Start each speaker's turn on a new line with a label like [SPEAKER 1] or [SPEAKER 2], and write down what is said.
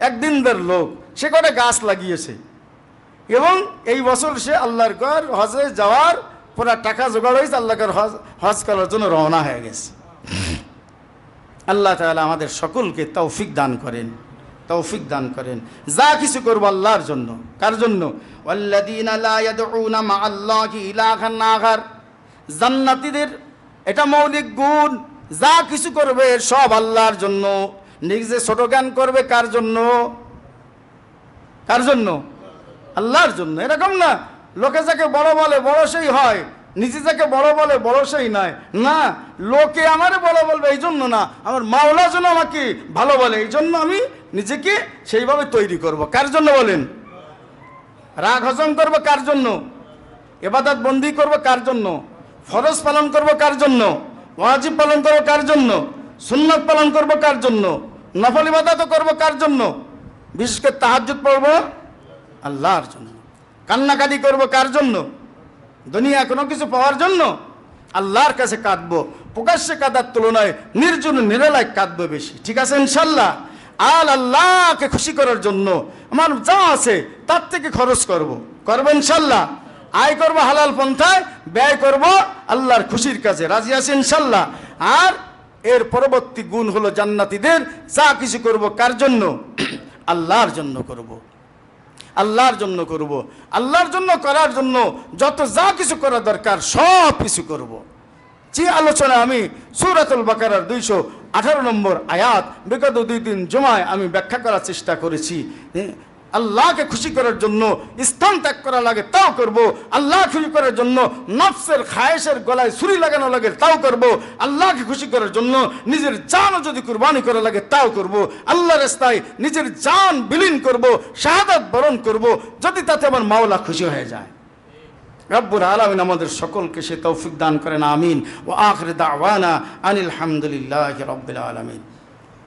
[SPEAKER 1] একদিনদার লোক, সে কটা গাছ লাগিয়েছে। এবং এই বছর সে আল্লাহর ঘর, হজে যাওয়ার পুরা টাকা জোগাড় হয়েছে, আল্লাহর হজ হজ করার জন্য রওনা হয়ে গেছে। আল্লাহ তাআলা আমাদের সকলকে তৌফিক দান করেন, তৌফিক দান করেন। যা কিছু করব আল্লাহর জন্য। কার জন্য? জান্নাতীদের, এটা মৌলিক গুণ। যা কিছু করবে সব আল্লাহর জন্য। নিজে ছোট জ্ঞান করবে কার জন্য? কার জন্য? আল্লাহর জন্য। এরকম না। লোকে যাকে বড় বলে, বড় সেই হয়। নিজে যাকে বড় বলে, বড় সেই নয়। না, লোকে আমারে বড় বলবে এই জন্য না। আমার মাওলা যেন আমাকে ভালো বলে। এই জন্য আমি নিজেকে সেইভাবে তৈরি করব। কার জন্য বলেন? রাগ হজম করব কার জন্য? এবাদত বন্দি করব কার জন্য? ফরজ পালন করব কার জন্য? ওয়াজিব পালন করব কার জন্য? সুন্নত পালন করব কার জন্য? নফল ইবাদত করব কার জন্য? বিশেষ করে তাহাজ্জুদ পড়ব আল্লাহর জন্য। কান্নাকাটি করব কার জন্য? দুনিয়া কোনো কিছু পাওয়ার জন্য? আল্লাহর কাছে কাঁদবো। প্রকাশ্যে কাঁদার তুলনায় নির্জন নিরালায় কাঁদবো বেশি। ঠিক আছে ইনশাল্লাহ আল আল্লাহকে খুশি করার জন্য আমার যা আছে তার থেকে খরচ করব। করব ইনশাল্লাহ আয় করব হালাল পন্থায়, ব্যয় করব আল্লাহর খুশির কাছে রাজি আছে ইনশাল্লাহ আর এর পরবর্তী গুণ হলো জান্নাতীদের যা কিছু করব কার জন্য আল্লাহর জন্য করব। আল্লাহর জন্য করব। আল্লাহর জন্য করার জন্য যত যা কিছু করা দরকার সব কিছু করব। যে আলোচনা আমি সুরাতুল বাকারার দুইশো আঠারো নম্বর আয়াত বিগত দুই দিন জমায় আমি ব্যাখ্যা করার চেষ্টা করেছি আল্লাহকে খুশি করার জন্য, স্থান ত্যাগ করা লাগে তাও করব। আল্লাহ খুশি করার জন্য, নফসের খায়েশের গলায় ছুরি লাগানো লাগে তাও করব। আল্লাহকে খুশি করার জন্য, নিজের জানও যদি কুরবানি করা লাগে তাও করব। আল্লাহ রাস্তায় নিজের জান বিলীন করব, শাহাদাত বরণ করব, যদি তাতে আমার মাওলা খুশি হয়ে যায়। রব্বুর আলমিন আমাদের সকলকে সে তৌফিক দান করেন, আমিন। ও আখরে দাওয়ানা আনিল হামদুলিল্লাহ রব্বুল আলমিন।